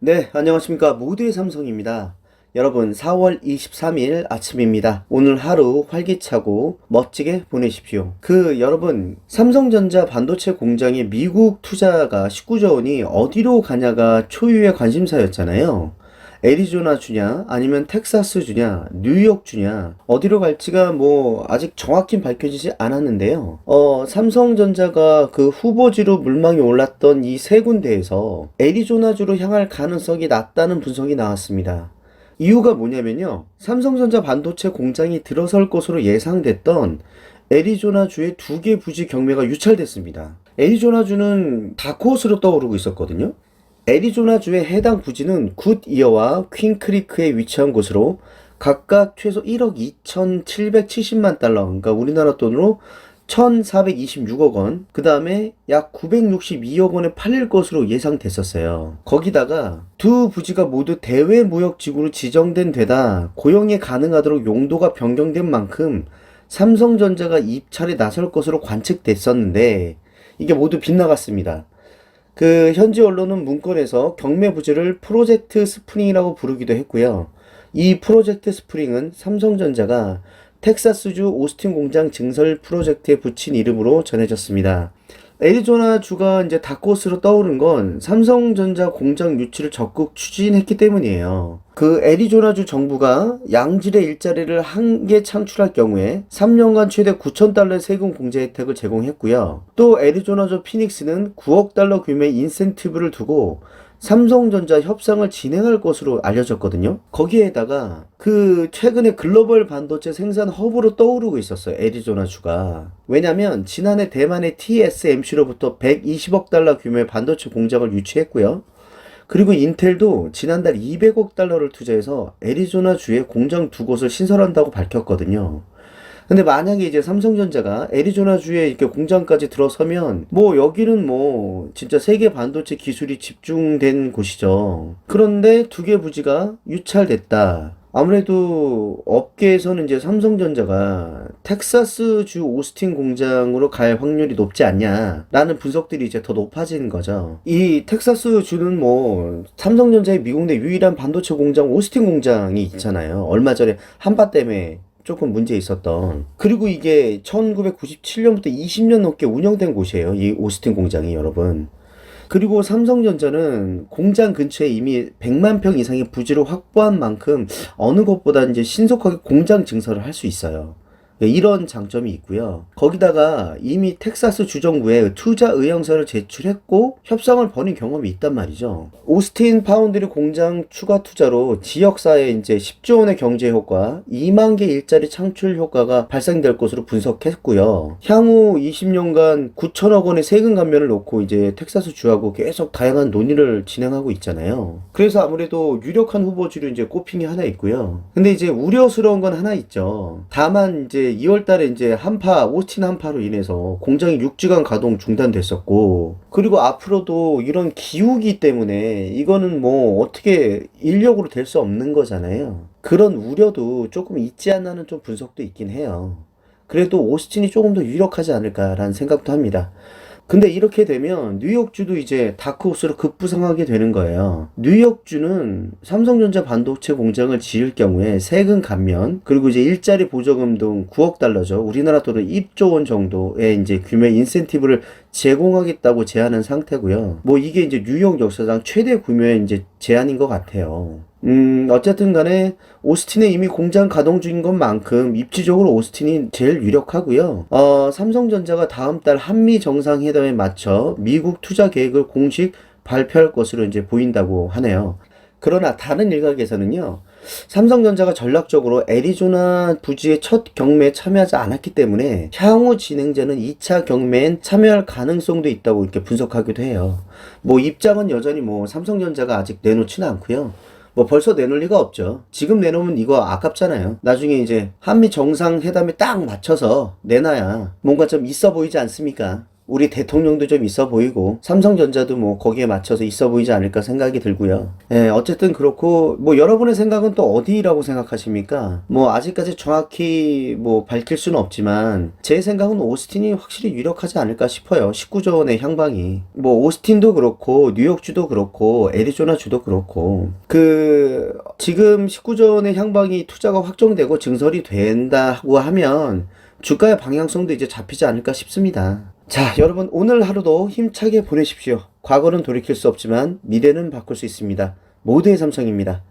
네, 안녕하십니까. 모두의 삼성입니다. 여러분, 4월 23일 아침입니다. 오늘 하루 활기차고 멋지게 보내십시오. 그, 여러분, 삼성전자 반도체 공장의 미국 투자가 19조 원이 어디로 가냐가 초유의 관심사였잖아요. 애리조나 주냐, 아니면 텍사스 주냐, 뉴욕 주냐, 어디로 갈지가 뭐 아직 정확히 밝혀지지 않았는데요. 어, 삼성전자가 그 후보지로 물망에 올랐던 이 세 군데에서 애리조나주로 향할 가능성이 낮다는 분석이 나왔습니다. 이유가 뭐냐면요. 삼성전자 반도체 공장이 들어설 것으로 예상됐던 애리조나주의 두 개 부지 경매가 유찰됐습니다. 애리조나주는 다크호스로 떠오르고 있었거든요. 애리조나주의 해당 부지는 굿이어와 퀸크리크에 위치한 곳으로 각각 최소 1억 2,770만 달러, 그러니까 우리나라 돈으로 1,426억 원, 그 다음에 약 962억 원에 팔릴 것으로 예상됐었어요. 거기다가 두 부지가 모두 대외 무역 지구로 지정된 데다 고용이 가능하도록 용도가 변경된 만큼 삼성전자가 입찰에 나설 것으로 관측됐었는데 이게 모두 빗나갔습니다. 그 현지 언론은 문건에서 경매 부지를 프로젝트 스프링이라고 부르기도 했고요. 이 프로젝트 스프링은 삼성전자가 텍사스주 오스틴 공장 증설 프로젝트에 붙인 이름으로 전해졌습니다. 애리조나 주가 이제 다코스로 떠오른 건 삼성전자 공장 유치를 적극 추진했기 때문이에요. 그 애리조나주 정부가 양질의 일자리를 한 개 창출할 경우에 3년간 최대 9천 달러의 세금 공제 혜택을 제공했고요. 또 애리조나주 피닉스는 9억 달러 규모의 인센티브를 두고 삼성전자 협상을 진행할 것으로 알려졌거든요. 거기에다가 그 최근에 글로벌 반도체 생산 허브로 떠오르고 있었어요. 애리조나주가. 왜냐면 지난해 대만의 TSMC로부터 120억 달러 규모의 반도체 공장을 유치했고요. 그리고 인텔도 지난달 200억 달러를 투자해서 애리조나 주에 공장 두 곳을 신설한다고 밝혔거든요. 근데 만약에 이제 삼성전자가 애리조나주에 이렇게 공장까지 들어서면 뭐 여기는 뭐 진짜 세계 반도체 기술이 집중된 곳이죠. 그런데 두 개 부지가 유찰됐다. 아무래도 업계에서는 이제 삼성전자가 텍사스 주 오스틴 공장으로 갈 확률이 높지 않냐라는 분석들이 이제 더 높아지는 거죠. 이 텍사스 주는 뭐 삼성전자의 미국 내 유일한 반도체 공장 오스틴 공장이 있잖아요. 얼마 전에 한파 때문에 조금 문제 있었던. 그리고 이게 1997년부터 20년 넘게 운영된 곳이에요. 이 오스틴 공장이 여러분. 그리고 삼성전자는 공장 근처에 이미 100만 평 이상의 부지를 확보한 만큼 어느 것보다 이제 신속하게 공장 증설을 할 수 있어요. 이런 장점이 있고요. 거기다가 이미 텍사스 주정부에 투자 의향서를 제출했고 협상을 벌인 경험이 있단 말이죠. 오스틴 파운드리 공장 추가 투자로 지역사회에 이제 10조 원의 경제 효과, 2만 개 일자리 창출 효과가 발생될 것으로 분석했고요. 향후 20년간 9천억 원의 세금 감면을 놓고 이제 텍사스 주하고 계속 다양한 논의를 진행하고 있잖아요. 그래서 아무래도 유력한 후보지로 이제 꼽힌 게 하나 있고요. 근데 이제 우려스러운 건 하나 있죠. 다만 이제 2월 달에 이제 한파, 오스틴 한파로 인해서 공장이 6주간 가동 중단됐었고, 그리고 앞으로도 이런 기후기 때문에 이거는 뭐 어떻게 인력으로 될 수 없는 거잖아요. 그런 우려도 조금 있지 않나는 좀 분석도 있긴 해요. 그래도 오스틴이 조금 더 유력하지 않을까라는 생각도 합니다. 근데 이렇게 되면 뉴욕주도 이제 다크호스로 급부상하게 되는 거예요. 뉴욕주는 삼성전자 반도체 공장을 지을 경우에 세금 감면 그리고 이제 일자리 보조금 등 9억 달러죠. 우리나라 돈은 1조 원 정도의 이제 규모의 인센티브를 제공하겠다고 제안한 상태고요. 뭐 이게 이제 뉴욕 역사상 최대 규모의 이제 제안인 것 같아요. 음, 어쨌든 간에 오스틴에 이미 공장 가동 중인 것만큼 입지적으로 오스틴이 제일 유력하고요. 어, 삼성전자가 다음 달 한미 정상회담에 맞춰 미국 투자 계획을 공식 발표할 것으로 이제 보인다고 하네요. 그러나 다른 일각에서는요. 삼성전자가 전략적으로 애리조나 부지의 첫 경매에 참여하지 않았기 때문에 향후 진행자는 2차 경매엔 참여할 가능성도 있다고 이렇게 분석하기도 해요. 뭐 입장은 여전히 뭐 삼성전자가 아직 내놓지는 않고요. 뭐 벌써 내놓을 리가 없죠. 지금 내놓으면 이거 아깝잖아요. 나중에 이제 한미 정상회담에 딱 맞춰서 내놔야 뭔가 좀 있어 보이지 않습니까? 우리 대통령도 좀 있어 보이고 삼성전자도 뭐 거기에 맞춰서 있어 보이지 않을까 생각이 들고요. 예, 어쨌든 그렇고 뭐 여러분의 생각은 또 어디라고 생각하십니까? 뭐 아직까지 정확히 뭐 밝힐 수는 없지만 제 생각은 오스틴이 확실히 유력하지 않을까 싶어요. 19조 원의 향방이. 뭐 오스틴도 그렇고 뉴욕주도 그렇고 애리조나주도 그렇고 그 지금 19조 원의 향방이 투자가 확정되고 증설이 된다고 하면 주가의 방향성도 이제 잡히지 않을까 싶습니다. 자, 여러분 오늘 하루도 힘차게 보내십시오. 과거는 돌이킬 수 없지만 미래는 바꿀 수 있습니다. 모두의 삼성입니다.